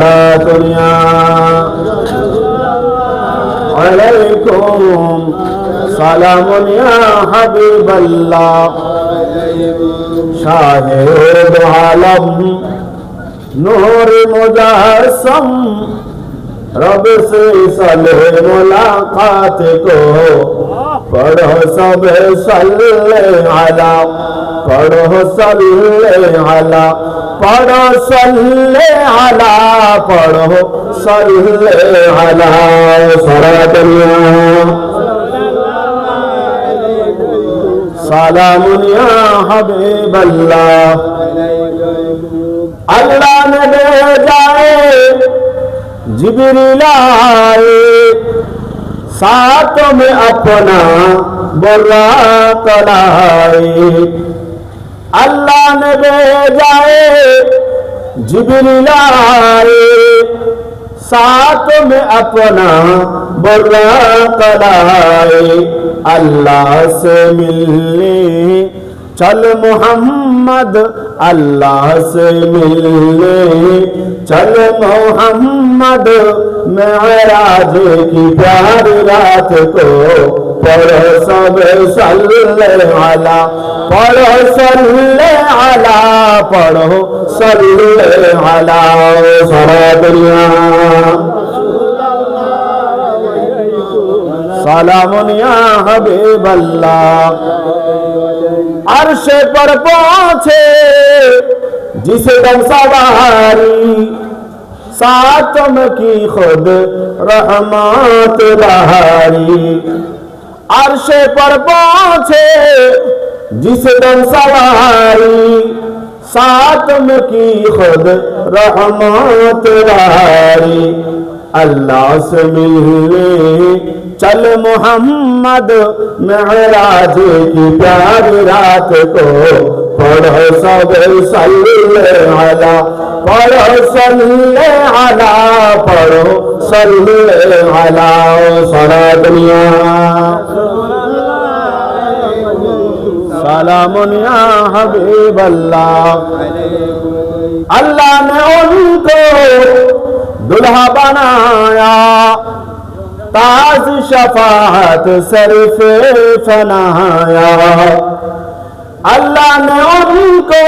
لا دنيا عليكم سلام يا حبيب الله شاهد عالم نور مجسم رب سے صلح ملاقات کو پڑھو سب صلی علی پڑھو صلی علی پڑھو صلی علی پڑھو صلی علی سارا دنیا سلام یا حبیب اللہ اللہ نے دے جائے جبریل آئے ساتھوں میں اپنا برا تلائے اللہ نے بھیجائے جبریل آئے۔ ساتھ میں اپنا برا کلائے اللہ سے ملنے चल मोहम्मद अल्लाह से मिलने चल मोहम्मद मेराज की प्यारी रात को पढ़ो सब सल्ले आला पढ़ो सल्ले आला पढ़ो सल्ले आला सारा दुनिया सलाम या हबीब अल्लाह अर्श पर पहुंचे जिसे दम सवारी सातम की खुद रहमत बहारी अर्श पर पहुंचे जिसे दम सवारी सातम की खुद रहमत बहारी اللہ سے ملنے چل محمد معراج کی پیار رات کو پڑھو سب صلی علی پڑھو صلی علی پڑھو صلی علی سارا دنیا۔ سلام یا حبیب اللہ۔ اللہ نے ان کو دلہا بنایا۔ تاز شفاعت صرف فنایا۔ اللہ نے ان کو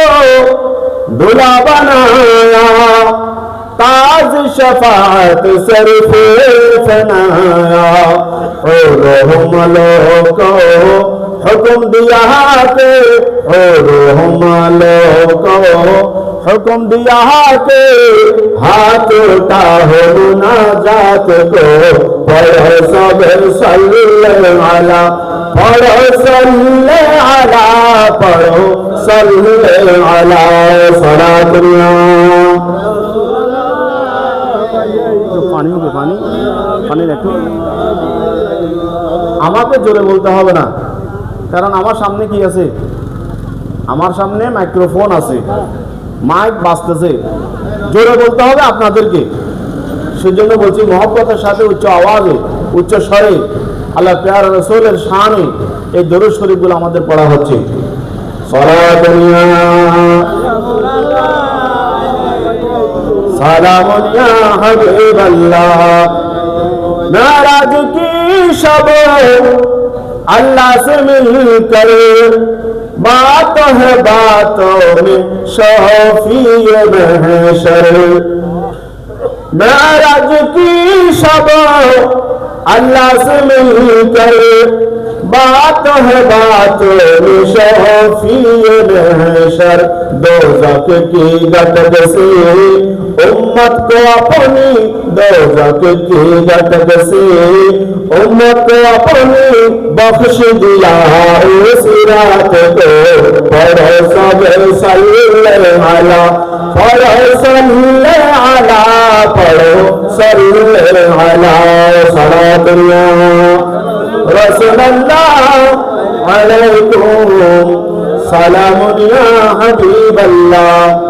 دلہا بنایا۔ تاز شفاعت صرف فنایا۔ اور ملو کو حکم دیا کہ اور ملو کو হুকুম দিয়া হাতে, হাত ওটা হলো না জাত গো। পড়ো সব সাল্লে আলা পড়ো সাল্লে আলা পড়ো সাল্লে আলা সারা দুনিয়া পানি হবে, পানি পানির একটু। আমাকে জোরে বলতে হবে না, কারণ আমার সামনে কি আছে? আমার সামনে মাইক্রোফোন আছে। মাইক বাঁচতেছে জোরে বলতে হবে আপনাদেরকে। সেই জন্য বলছি, মহব্বতের সাথে উচ্চ আওয়াজে, উচ্চ স্বরে, আল্লাহ পেয়ার রসুলের শানে এই দরু শরীফগুলো আমাদের পড়া হচ্ছে। নারাজ কি সব? আল্লাহ সে মিল করে। बात है बातों में शफी महशर नाराज की शब अल्लाह से मिलकर बात है बातों में शफी महशर दो की गटक से उम्मत को अपनी दोजक की गटक से उम्मत को अपनी बख्श दिया उस रात को पढ़ो सब सल्ले आला पढ़ो सल्ले आला पढ़ो सल्ले आला सारा दुनिया रसूल अल्लाह अलैकुम सलाम या हबीब अल्लाह